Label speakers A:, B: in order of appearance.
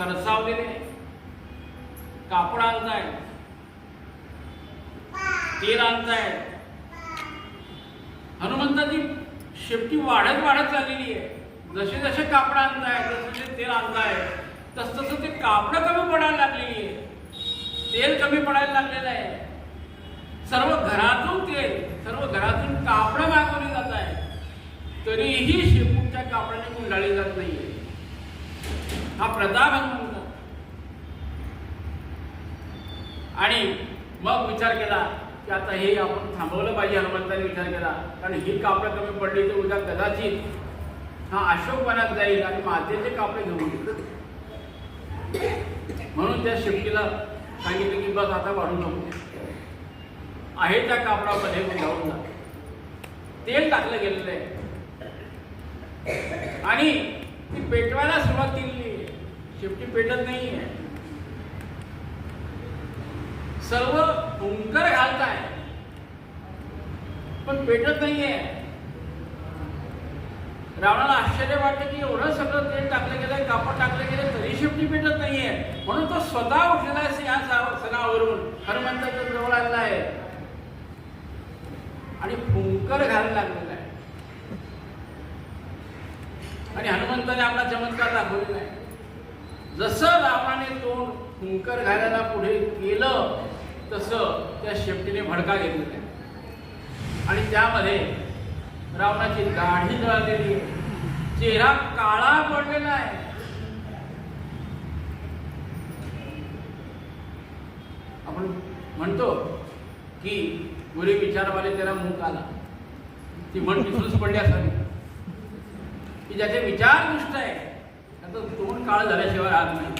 A: खरसावलेले कापड आणताय. तेल आणताय. हनुमंताची शेपटी वाढत वाढत चाललेली आहे. जसे जसे कापड आणताय जसे जसे तेल आणताय. तस तसं ते कापड कमी पडायला लागलेली आहे. तेल कमी पडायला लागलेलं आहे. सर्व घरातून तेल सर्व घरातून कापड मागवली जात आहे तरीही शेपूटच्या कापडाने गुंडाळली जात नाहीये. हा प्रताप हनुमंत आणि मग विचार केला की आता हे आपण थांबवलं पाहिजे हनुमंताने विचार केला. कारण ही कापडं कमी पडली तर उद्या कदाचित हा अशोकवनात जाईल आणि मातेचे कापडे घेऊन येईल. म्हणून त्या शेपटीला सांगितलं की बस आता वाढू नको आहे त्या कापडामध्ये घेऊन जा. तेल टाकलं गेलेलं आहे. आणि ती पेटवायला सुरुवात केली शेपटी पेटत नाही आहे सर्व हुंकर घालताय. पण पेटत नाहीये. रावणाला आश्चर्य वाटतं की एवढं सगळं तेल टाकलं गेलंय कापड टाकलं गेलं तरी शेपटी पेटत नाहीये. म्हणून तो स्वतः उठलेला आहे या सणावरून. हनुमंताच्या जवळ आलेला आहे. आणि फुंकर घालायला लागलेला आहे. आणि हनुमंताने आपला चमत्कार दाखवलेला आहे. जसं रावणाने तोंड हुंकर घालायला पुढे केलं तसं त्या शेपटीने भडका घेतलेला आहे आणि त्यामध्ये रावणाची गाढी जळालेली आहे. चेहरा काळा पडलेला आहे. आपण म्हणतो की गुरी विचारवाले त्याला मूक आला. ती म्हण तिथूनच पडली असावी. की ज्याचे विचार दुष्ट आहे त्याचं तोंड काळ झाल्याशिवाय राहत नाही